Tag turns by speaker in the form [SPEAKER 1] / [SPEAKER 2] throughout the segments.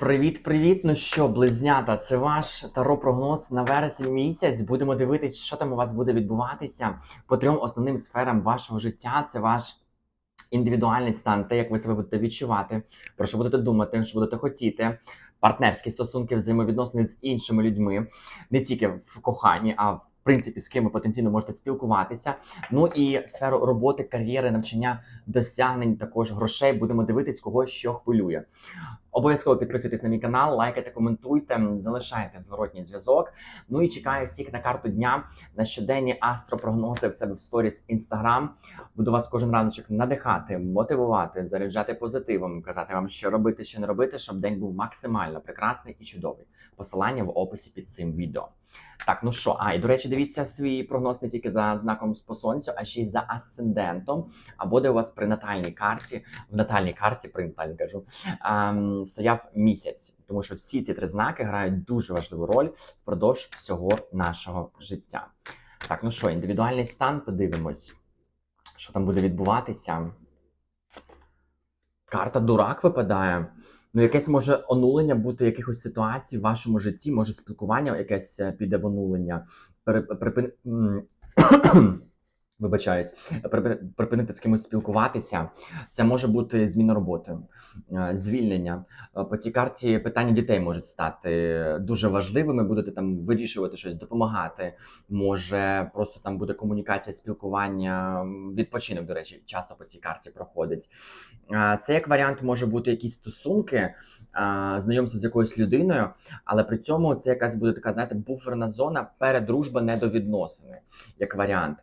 [SPEAKER 1] Привіт-привіт! Ну що, близнята, це ваш таро-прогноз на вересень місяць. Будемо дивитись, що там у вас буде відбуватися по трьом основним сферам вашого життя. Це ваш індивідуальний стан, те, як ви себе будете відчувати, про що будете думати, що будете хотіти. Партнерські стосунки, взаємовідносини з іншими людьми, не тільки в коханні, а в принципі з ким ви потенційно можете спілкуватися. Ну і сферу роботи, кар'єри, навчання, досягнень, також грошей. Будемо дивитись, кого що хвилює. Обов'язково підписуйтесь на мій канал, лайкайте, коментуйте, залишайте зворотній зв'язок. Ну і чекаю всіх на карту дня на щоденні астропрогнози в себе в сторіс інстаграм. Буду вас кожен раночок надихати, мотивувати, заряджати позитивом, казати вам, що робити, що не робити, щоб день був максимально прекрасний і чудовий. Посилання в описі під цим відео. Так, ну що, а і до речі, дивіться свій прогноз не тільки за знаком по сонцю, а ще й за асцендентом. Або де у вас при натальній карті, в натальній карті, при натальній кажу, ем, стояв місяць, тому що всі ці три знаки грають дуже важливу роль впродовж всього нашого життя. Так, ну що, індивідуальний стан, подивимось, що там буде відбуватися. Карта дурак випадає. Ну, якесь може онулення бути якихось ситуацій в вашому житті, може спілкування якесь е, піде в онулення. Припин... Вибачаюсь, припинити з кимось спілкуватися. Це може бути зміна роботи, е, звільнення. Е, По цій карті питання дітей можуть стати дуже важливими. Будете там вирішувати щось, допомагати. Може, просто там буде комунікація, спілкування, відпочинок, до речі, часто по цій карті проходить. Е, Це як варіант може бути якісь стосунки, знайомство з якоюсь людиною, але при цьому це якась буде така, знаєте, буферна зона передружба недовідносини, як варіант.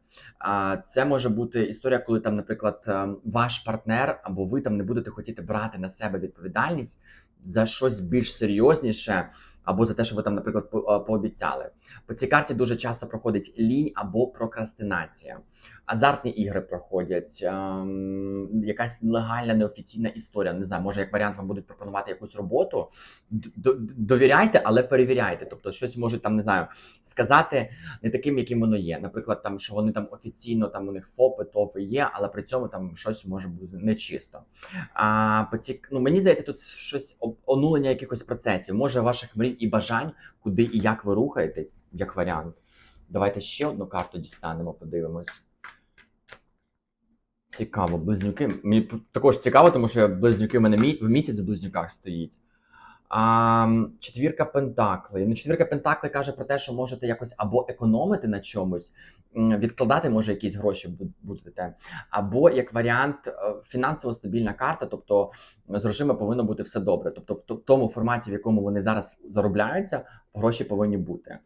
[SPEAKER 1] Це може бути історія, коли там, наприклад, е, ваш партнер або ви там не будете хотіти брати на себе відповідальність за щось більш серйозніше, або за те, що ви там, наприклад, е, пообіцяли. По цій карті дуже часто проходить лінь або прокрастинація. Азартні ігри проходять, ем, якась легальна неофіційна історія. Не знаю, може як варіант вам будуть пропонувати якусь роботу. Довіряйте, але перевіряйте. Тобто, щось можуть там не знаю сказати не таким, яким воно є. Наприклад, там що вони там офіційно там у них ФОПи, ТОФи є, але при цьому там щось може бути нечисто. А по ці, ну мені здається, тут щось онулення якихось процесів, може ваших мрій і бажань, куди і як ви рухаєтесь, як варіант. Давайте ще одну карту дістанемо, подивимось. Цікаво, близнюки. Мені також цікаво, тому що близнюки в мене в місяць в близнюках стоїть. А, четвірка Пентаклей. Ну, четвірка Пентаклей каже про те, що можете якось або економити на чомусь, відкладати, може, якісь гроші бу- будете, або як варіант е, фінансово стабільна карта, тобто з грошима повинно бути все добре. Тобто, в тому форматі, в якому вони зараз заробляються, гроші повинні бути.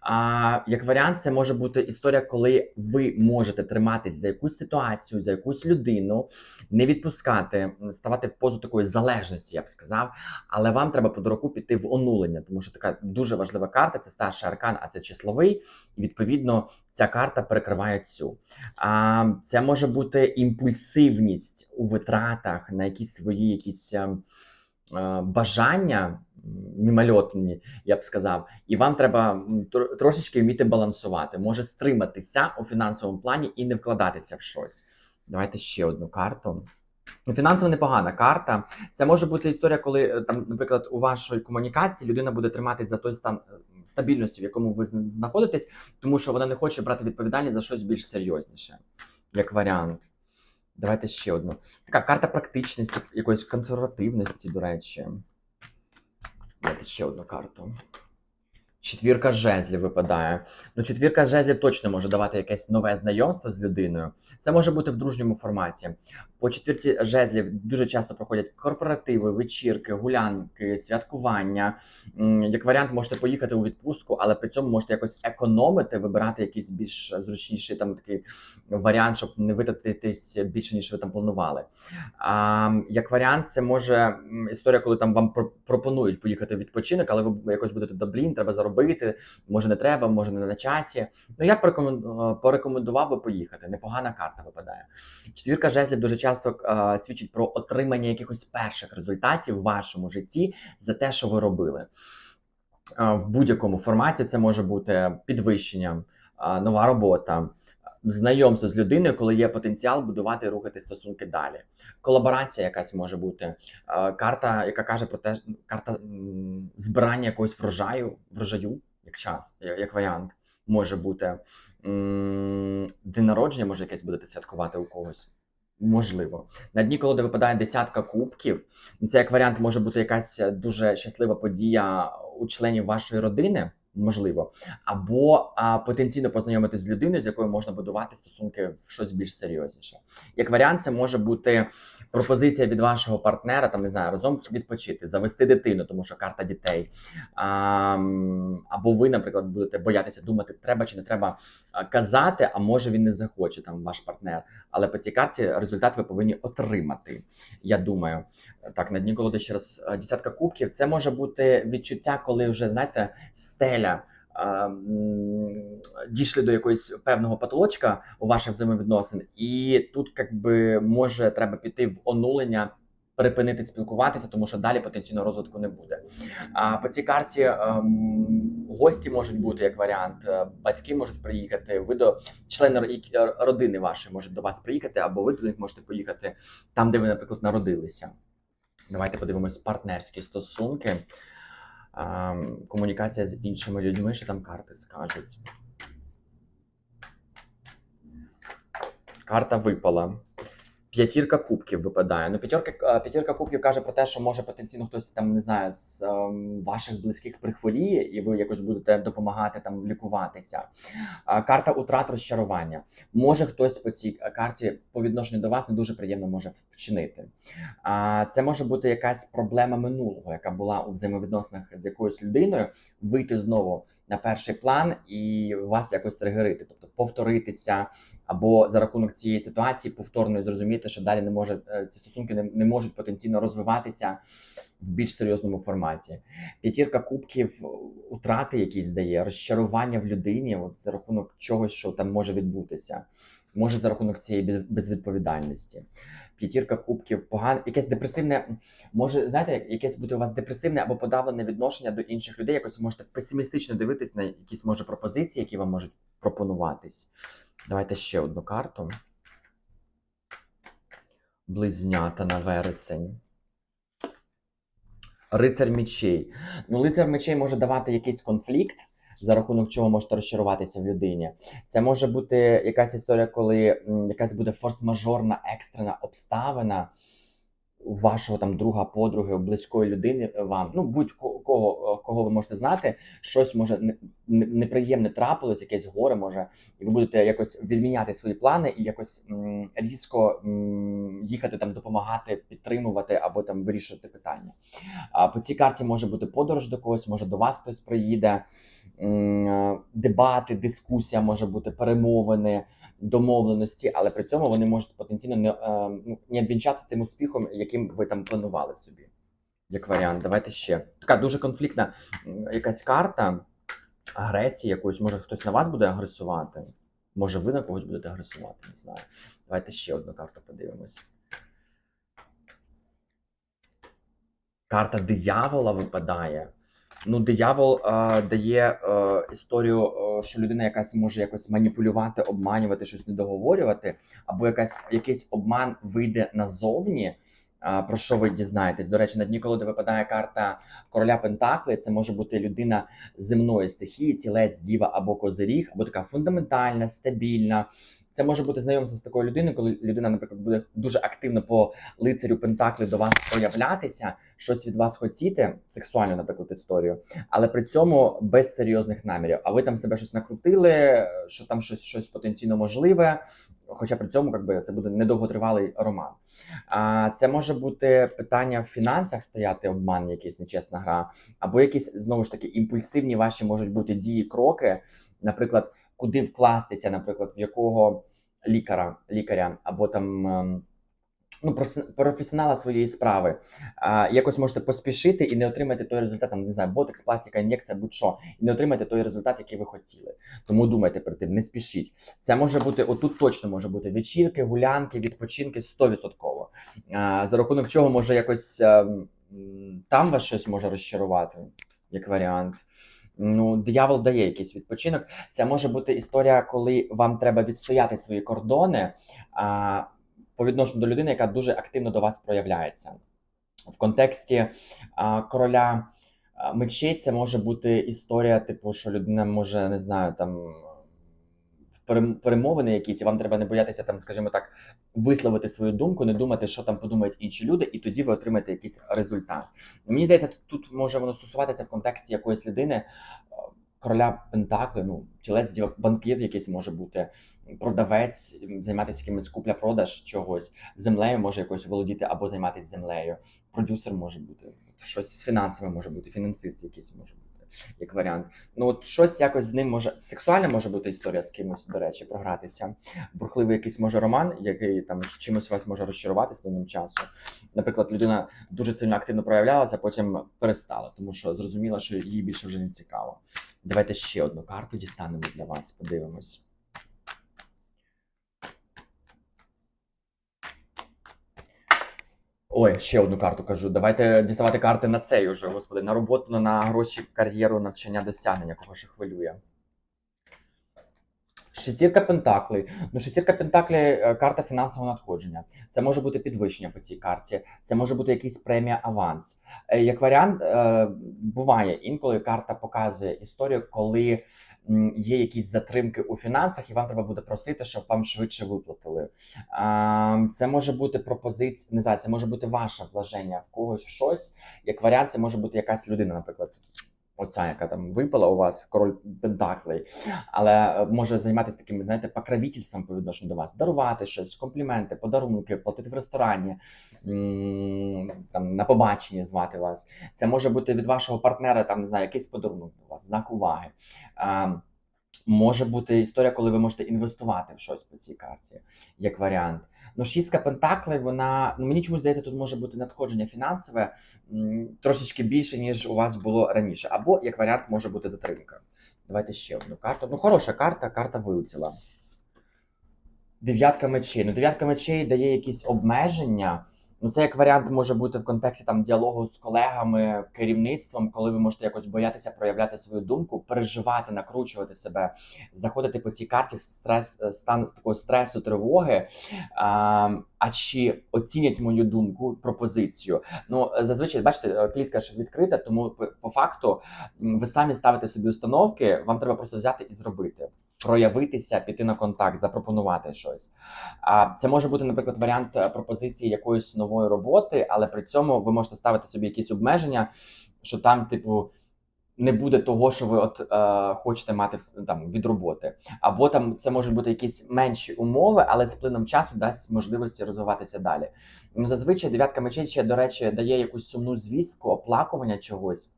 [SPEAKER 1] А як варіант, це може бути історія, коли ви можете триматись за якусь ситуацію, за якусь людину, не відпускати, ставати в позу такої залежності, я б сказав. Але вам треба по дураку піти в онулення, тому що така дуже важлива карта. Це старший аркан, а це числовий. І відповідно ця карта перекриває цю. А це може бути імпульсивність у витратах на якісь свої якісь. ем, е, Бажання мімольотні, я б сказав, і вам треба тр- трошечки вміти балансувати, може стриматися у фінансовому плані і не вкладатися в щось. Давайте ще одну карту. Ну, Фінансово непогана карта. Це може бути історія, коли е, там, наприклад, у вашій комунікації людина буде триматись за той стан е, стабільності, в якому ви знаходитесь, тому що вона не хоче брати відповідальність за щось більш серйозніше, як варіант. Давайте ще одну. Така карта практичності, якоїсь консервативності, до речі. Давайте ще одну карту. Четвірка жезлів випадає. Ну, четвірка жезлів точно може давати якесь нове знайомство з людиною. Це може бути в дружньому форматі. По четвірці жезлів дуже часто проходять корпоративи, вечірки, гулянки, святкування. Як варіант, можете поїхати у відпустку, але при цьому можете якось економити, вибирати якийсь більш зручніший там такий варіант, щоб не витратитись більше, ніж ви там планували. А, як варіант, це може історія, коли там вам про- пропонують поїхати в відпочинок, але ви якось будете до треба заробити. Може не треба, може не на часі. Ну я б е, порекомендував би поїхати. Непогана карта випадає. Четвірка жезлів дуже часто е, свідчить про отримання якихось перших результатів в вашому житті за те, що ви робили. Е, в будь-якому форматі це може бути підвищення, нова робота, знайомство з людиною, коли є потенціал будувати і рухати стосунки далі. Колаборація якась може бути. Е, Карта, яка каже про те, карта збирання якогось врожаю, врожаю, як час, як варіант, може бути. День народження може якесь будете святкувати у когось. Можливо. На дні, коли випадає десятка кубків, це як варіант може бути якась дуже щаслива подія у членів вашої родини, можливо, або а, потенційно познайомитись з людиною, з якою можна будувати стосунки в щось більш серйозніше. Як варіант, це може бути пропозиція від вашого партнера, там не знаю, разом відпочити, завести дитину, тому що карта дітей. А, або ви, наприклад, будете боятися думати, треба чи не треба казати, а може він не захоче, там ваш партнер. Але по цій карті результат ви повинні отримати. Я думаю, так на дні колоди ще раз десятка кубків. Це може бути відчуття, коли вже знаєте, стеля. Дійшли до якогось певного потолочка у ваших взаємовідносин, і тут якби може треба піти в онулення, припинити спілкуватися, тому що далі потенційно розвитку не буде. А по цій карті ем, гості можуть бути як варіант, е, батьки можуть приїхати, ви до члени е, родини вашої можуть до вас приїхати, або ви до них можете поїхати там, де ви, наприклад, народилися. Давайте подивимось партнерські стосунки, комунікація з іншими людьми, що там карти скажуть. Карта випала. П'ятірка кубків випадає. Ну, п'ятірка, е, п'ятірка кубків каже про те, що може потенційно хтось там не знаю з ем, ваших близьких прихворіє, і ви якось будете допомагати там лікуватися. А, карта утрат розчарування. Може хтось по цій е, карті по відношенню до вас не дуже приємно може вчинити. А, це може бути якась проблема минулого, яка була у взаємовідносинах з якоюсь людиною, вийти знову на перший план і вас якось тригерити, тобто повторитися, або за рахунок цієї ситуації повторно зрозуміти, що далі не може е, ці стосунки не, не можуть потенційно розвиватися в більш серйозному форматі. П'ятірка кубків, утрати якісь дає, розчарування в людині, от за рахунок чогось, що там може відбутися, може за рахунок цієї безвідповідальності. П'ятірка кубків, погане, якесь депресивне, може, знаєте, якесь бути у вас депресивне або подавлене відношення до інших людей, якось можете песимістично дивитись на якісь може пропозиції, які вам можуть пропонуватись. Давайте ще одну карту. Близнята на вересень. Рицар мечей. Ну, лицар мечей може давати якийсь конфлікт, за рахунок чого можете розчаруватися в людині. Це може бути якась історія, коли якась буде форс-мажорна екстрена обставина вашого там друга, подруги, близької людини вам. Ну, будь-кого, кого ви можете знати, щось може не- не- неприємне трапилось, якесь горе може, і ви будете якось відміняти свої плани і якось різко їхати там допомагати, підтримувати або там вирішувати питання. А по цій карті може бути подорож до когось, може до вас хтось приїде, дебати, дискусія може бути, перемовини, домовленості, але при цьому вони можуть потенційно не, е, ну, не обвінчатися тим успіхом, яким ви там планували собі. Як варіант, давайте ще. Така дуже конфліктна якась карта агресії якоїсь, може хтось на вас буде агресувати. Може, ви на когось будете агресувати, не знаю. Давайте ще одну карту подивимось. Карта диявола випадає. Ну, диявол е, дає е, історію, е, що людина якась може якось маніпулювати, обманювати, щось не договорювати, або якась, якийсь обман вийде назовні. е, про що ви дізнаєтесь? До речі, на дні колоди випадає карта короля Пентакли. Це може бути людина земної стихії, тілець, діва або козиріг, або така фундаментальна, стабільна. Це може бути знайомство з такою людиною, коли людина, наприклад, буде дуже активно по лицарю Пентаклі до вас проявлятися, щось від вас хотіти, сексуальну, наприклад, історію, але при цьому без серйозних намірів. А ви там себе щось накрутили, що там щось, щось потенційно можливе. Хоча при цьому якби, це буде недовготривалий роман. А це може бути питання в фінансах стояти обман, якийсь нечесна гра, або якісь знову ж таки імпульсивні ваші можуть бути дії, кроки, наприклад, куди вкластися, наприклад, в якого лікаря, лікаря або там. ем, Ну, професіонала своєї справи. Якось можете поспішити і не отримати той результат, там, не знаю, ботекс, пластика, ін'єкція, будь-що, і не отримати той результат, який ви хотіли. Тому думайте перед тим, не спішіть. Це може бути, отут точно може бути вечірки, гулянки, відпочинки 100%. А, за рахунок чого може якось ем, там вас щось може розчарувати, як варіант. Ну, диявол дає якийсь відпочинок. Це може бути історія, коли вам треба відстояти свої кордони а, по відношенню до людини, яка дуже активно до вас проявляється. В контексті а, короля мечей це може бути історія, типу, що людина може, не знаю, там перемовини якісь, і вам треба не боятися там, скажімо так, висловити свою думку, не думати, що там подумають інші люди, і тоді ви отримаєте якийсь результат. Мені здається, тут, може воно стосуватися в контексті якоїсь людини, е, короля Пентакли, ну, тілець, банкір якийсь може бути, продавець, займатися якимось купля-продаж чогось, землею може якось володіти або займатися землею. Продюсер може бути, щось з фінансами може бути, фінансист якийсь може бути, як варіант. Ну от щось якось з ним може. Сексуальна може бути історія з кимось, до речі, програтися. Бурхливий якийсь може роман, який там чимось вас може розчарувати з певним часу. Наприклад, людина дуже сильно активно проявлялася, потім перестала, тому що зрозуміла, що їй більше вже не цікаво. Давайте ще одну карту дістанемо для вас, подивимось. Ой, ще одну карту кажу. Давайте діставати карти на цей уже, господи, на роботу, на гроші, кар'єру, навчання, досягнення, кого ще хвилює. Шестірка Пентаклей. Ну, шестірка Пентаклей е, карта фінансового надходження. Це може бути підвищення по цій карті, це може бути якийсь премія аванс. Е, Як варіант, е, буває інколи карта показує історію, коли є якісь затримки у фінансах, і вам треба буде просити, щоб вам швидше виплатили. Це може бути пропозиція, не знаю, це може бути ваше вложення в когось в щось. Як варіант, це може бути якась людина, наприклад. Оця, яка там випала у вас, король Пентаклей, але е, може займатися таким, знаєте, покровительством по відношенню до вас, дарувати щось, компліменти, подарунки, платити в ресторані, там на побаченні звати вас. Це може бути від вашого партнера, там не знаю, якийсь подарунок до вас, знак уваги. Може бути історія, коли ви можете інвестувати в щось по цій карті, як варіант. Ну, шістка пентаклей, вона ну мені чомусь здається, тут може бути надходження фінансове трошечки більше, ніж у вас було раніше. Або як варіант може бути затримка. Давайте ще одну карту. Ну, хороша карта, карта вилетіла. Дев'ятка мечей. Ну, дев'ятка мечей дає якісь обмеження. Ну, це як варіант може бути в контексті там діалогу з колегами, керівництвом, коли ви можете якось боятися проявляти свою думку, переживати, накручувати себе, заходити по цій карті стрес, е, стан з такого стресу, тривоги. А, а чи оцінять мою думку, пропозицію? Ну, зазвичай, бачите, е, клітка ж відкрита, тому по факту ви самі ставите собі установки, вам треба просто взяти і зробити. Проявитися, піти на контакт, запропонувати щось. А це може бути, наприклад, варіант е, пропозиції якоїсь нової роботи, але при цьому ви можете ставити собі якісь обмеження, що там, типу, не буде того, що ви от е, хочете мати там від роботи. Або там це можуть бути якісь менші умови, але з плином часу дасть можливості розвиватися далі. Ну, зазвичай дев'ятка мечей ще, до речі, дає якусь сумну звістку, оплакування чогось.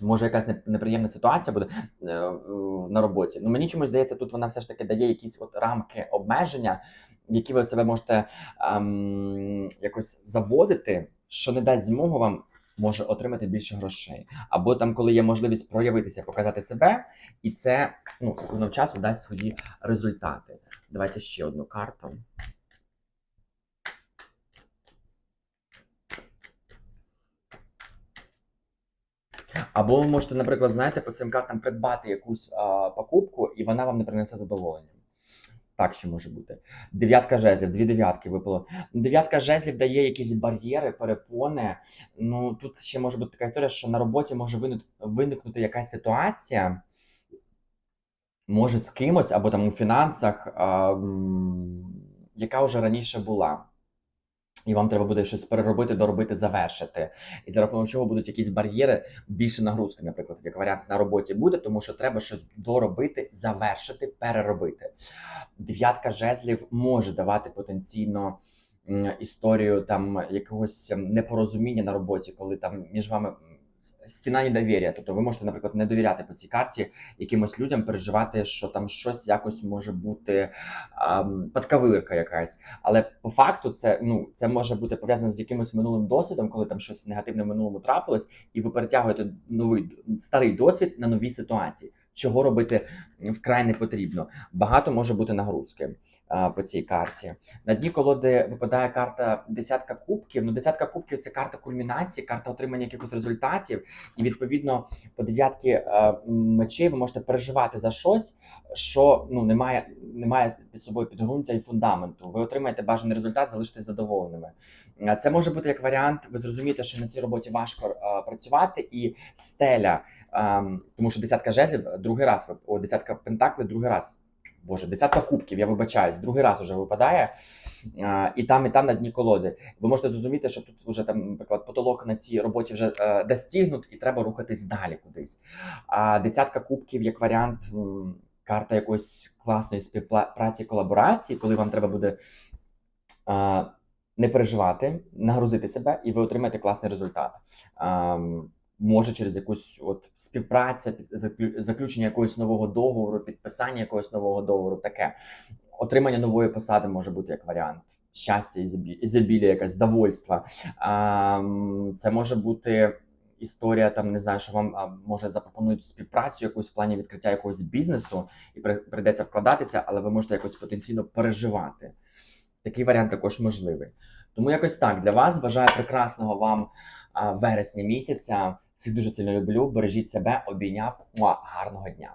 [SPEAKER 1] Може, якась неприємна ситуація буде е, на роботі. Ну мені чомусь здається, тут вона все ж таки дає якісь от рамки обмеження, які ви себе можете ем, якось заводити, що не дасть змогу вам може отримати більше грошей. Або там, коли є можливість проявитися, показати себе, і це ну, з плином часу дасть свої результати. Давайте ще одну карту. Або ви можете, наприклад, знаєте, по цим картам придбати якусь а, покупку, і вона вам не принесе задоволення. Так ще може бути. Дев'ятка жезлів, дві дев'ятки випало. Дев'ятка жезлів дає якісь бар'єри, перепони. Ну тут ще може бути така історія, що на роботі може виникнути якась ситуація, може з кимось, або там у фінансах, а, яка вже раніше була. І вам треба буде щось переробити, доробити, завершити. І за рахунок чого будуть якісь бар'єри, більше нагрузки, наприклад, як варіант на роботі буде, тому що треба щось доробити, завершити, переробити. Дев'ятка жезлів може давати потенційно історію там якогось ем, непорозуміння на роботі, коли там між вами стіна недовір'я. Тобто ви можете, наприклад, не довіряти по цій карті якимось людям, переживати, що там щось якось може бути ам, подковирка якась. Але по факту це ну це може бути пов'язано з якимось минулим досвідом, коли там щось негативне в минулому трапилось, і ви перетягуєте новий старий досвід на нові ситуації. Чого робити вкрай не потрібно. Багато може бути нагрузки. По цій карті. На дні колоди випадає карта десятка кубків. Ну, десятка кубків це карта кульмінації, карта отримання якихось результатів. І відповідно по дев'ятки е, мечей ви можете переживати за щось, що ну немає, немає під собою підґрунтя і фундаменту. Ви отримаєте бажаний результат, залишитесь задоволеними. Це може бути як варіант. Ви зрозумієте, що на цій роботі важко е, працювати, і стеля, е, тому що десятка жезлів другий раз о, десятка пентаклів другий раз. Боже, десятка кубків, я вибачаюсь, другий раз вже випадає. Е, і там, і там на дні колоди. Ви можете зрозуміти, що тут вже там, наприклад, потолок на цій роботі вже е, достигнут, і треба рухатись далі кудись. А десятка кубків як варіант, карта якоїсь класної співпраці, колаборації, коли вам треба буде е, не переживати, нагрузити себе, і ви отримаєте класний результат. Може через якусь от співпраця, заключення якогось нового договору, підписання якогось нового договору, таке. Отримання нової посади може бути як варіант. Щастя, ізобі- ізобілія, якась довольство. Це може бути історія, там не знаю, що вам може запропонують співпрацю якусь в плані відкриття якогось бізнесу, і при- прийдеться вкладатися, але ви можете якось потенційно переживати. Такий варіант також можливий. Тому якось так для вас бажаю прекрасного вам вересня місяця. Всіх дуже сильно люблю. Бережіть себе, обійняв. Муа, гарного дня.